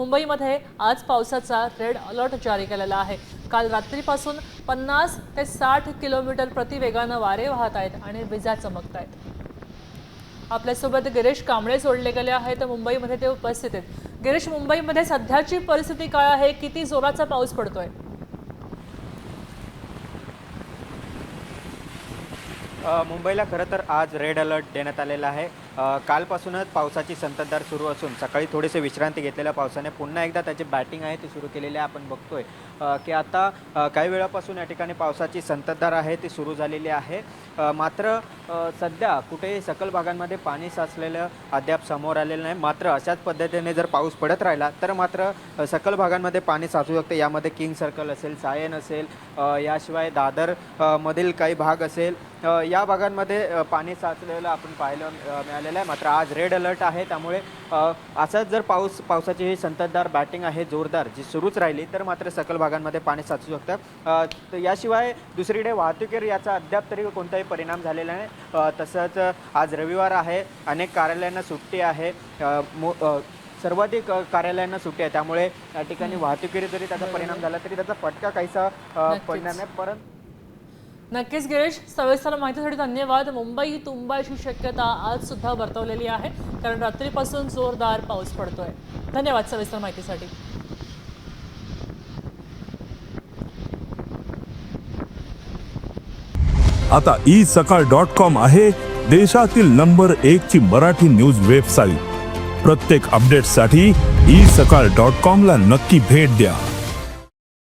मुंबईमध्ये आज पावसाचा रेड अलर्ट जारी केलेला आहे. काल रात्रीपासून पन्नास ते साठ किलोमीटर प्रति वेगानं वारे वाहत आहेत आणि विजा चमकत आहेत. आपल्यासोबत गिरीश कांबळे जोडले गेले आहेत. मुंबईमध्ये ते उपस्थित आहेत. गिरीश मुंबईमध्ये सध्याची परिस्थिती काय आहे? किती जोराचा पाऊस पडतोय? मुंबईला खरं तर आज रेड अलर्ट देण्यात आलेला आहे. कालपासूनच पावसाची संततधार सुरू असून सकाळी थोडेसे विश्रांती घेतलेल्या पावसाने पुन्हा एकदा त्याची बॅटिंग आहे ती सुरू केलेली आहे आपण बघतोय. की आता काही वेळापासून या ठिकाणी पावसाची संततधार आहे ती सुरू झालेली आहे. मात्र सध्या कुठेही सकल भागांमध्ये पाणी साचलेलं अद्याप समोर आलेलं नाही. मात्र अशाच पद्धतीने जर पाऊस पडत राहिला तर मात्र सकल भागांमध्ये पाणी साचू शकते. यामध्ये किंग सर्कल असेल सायन असेल याशिवाय दादर मधील काही भाग असेल. या भागांमध्ये पाणी साचलेलं आपण पाहायला मिळालं मिळालेलं आहे. मात्र आज रेड अलर्ट आहे. त्यामुळे असाच जर पाऊस पावसाची ही संततधार बॅटिंग आहे जोरदार जी सुरूच राहिली तर मात्र सकल भागांमध्ये पाणी साचू शकतं. तर याशिवाय दुसरीकडे वाहतुकीवर याचा अद्याप तरी कोणताही परिणाम झालेला नाही. तसंच आज रविवार आहे. अनेक कार्यालयांना सुट्टी आहे. मो सर्वाधिक कार्यालयांना सुट्टी आहे. त्यामुळे या ठिकाणी वाहतुकीवर जरी त्याचा परिणाम झाला तरी त्याचा फटका काहीसा. पडणार नाही. परंतु नक्कीच गिरीश सविस्तर माहितीसाठी धन्यवाद. मुंबई तुंबाची शक्यता आज सुद्धा वर्तवलेली आहे कारण रात्रीपासून जोरदार पाऊस पडतोय. धन्यवाद सविस्तर माहितीसाठी. आता ई सकाळ डॉट कॉम आहे देशातील नंबर एक ची मराठी न्यूज वेबसाईट प्रत्येक अपडेटसाठी ई सकाळ डॉट कॉम ला नक्की भेट द्या.